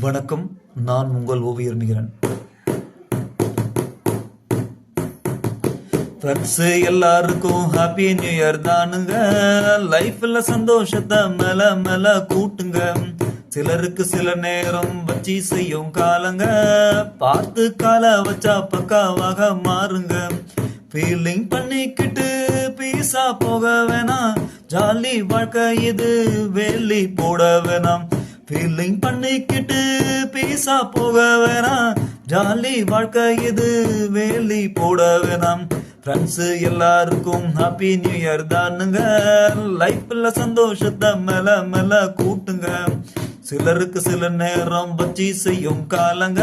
வணக்கம் நான் உங்கள் ஓவியர் நிகரன். ஃப்ரெண்ட்ஸு எல்லாருக்கும் ஹாப்பி நியூ இயர் தானுங்க. லைஃப்ல சந்தோஷத்தை மேல மேல கூட்டுங்க. சிலருக்கு சில நேரம் வச்சு செய்யும் காலங்க. பார்த்து கால வச்சா பக்காவாக மாறுங்க. ஃபீலிங் பண்ணிக்கிட்டு பீஸா போக வேணாம். ஜாலி வாழ்க்கை இது வேலி போட வேணாம். ஃபீலிங் பண்ணிக்கிட்டு பீஸா போக வேணாம். ஜாலி வாழ்க்கை இது வேலி போட வேணாம். ஃப்ரெண்ட்ஸு எல்லாருக்கும் ஹாப்பி நியூ இயர் தானுங்க. லைஃப்ல சந்தோஷத்தை மேல மேல கூட்டுங்க. சிலருக்கு சில நேரம் வச்சு செய்யும் காலங்க.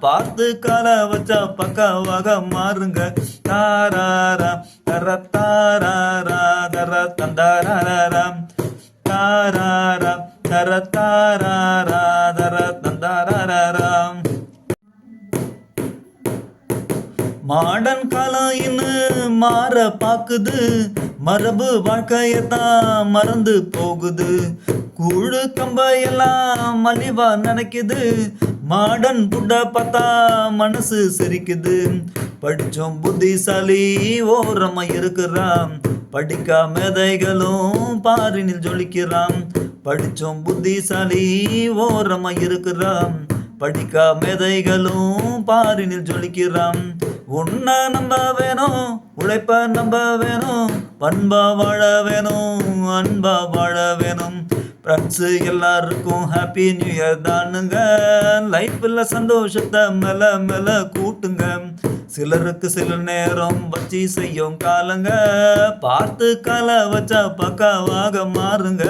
பார்த்து கால வச்சா பக்காவாக மாறுங்க. தாராரா தர தாராரா தர தந்தாராராம் தாரா தர தாராரா தர தந்தாராராம் மாடன் காலம் மாற பாக்குது. மரபு வாழ்க்கையத்தான் மறந்து போகுது. கூழு கம்பையெல்லாம் மலிவா நினைக்குது. மாடன் புட்ட பார்த்தா மனசு சிரிக்குது. படிச்சோம் புத்திசாலி ஓரமா இருக்கிறான் படிக்கா மேதைகளும் பாரினில் ஜொலிக்கிறான் படிச்சோம் புத்திசாலி ஓரமா இருக்கிறான் படிக்கா மேதைகளும் பாரினில் ஜொலிக்கிறான் உண்ணா நம்ப வேணும் உழைப்ப நம்ப வேணும் பண்பா வாழ வேணும் அன்பா வாழ வேணும். ஃப்ரெண்ட்ஸு எல்லாருக்கும் ஹாப்பி நியூ இயர் தானுங்க. லைஃப்பில் சந்தோஷத்தை மேல மேல கூட்டுங்க. சிலருக்கு சில நேரம் வச்சு செய்யும் காலங்க. பார்த்து கால வச்சா பக்காவாக மாறுங்க.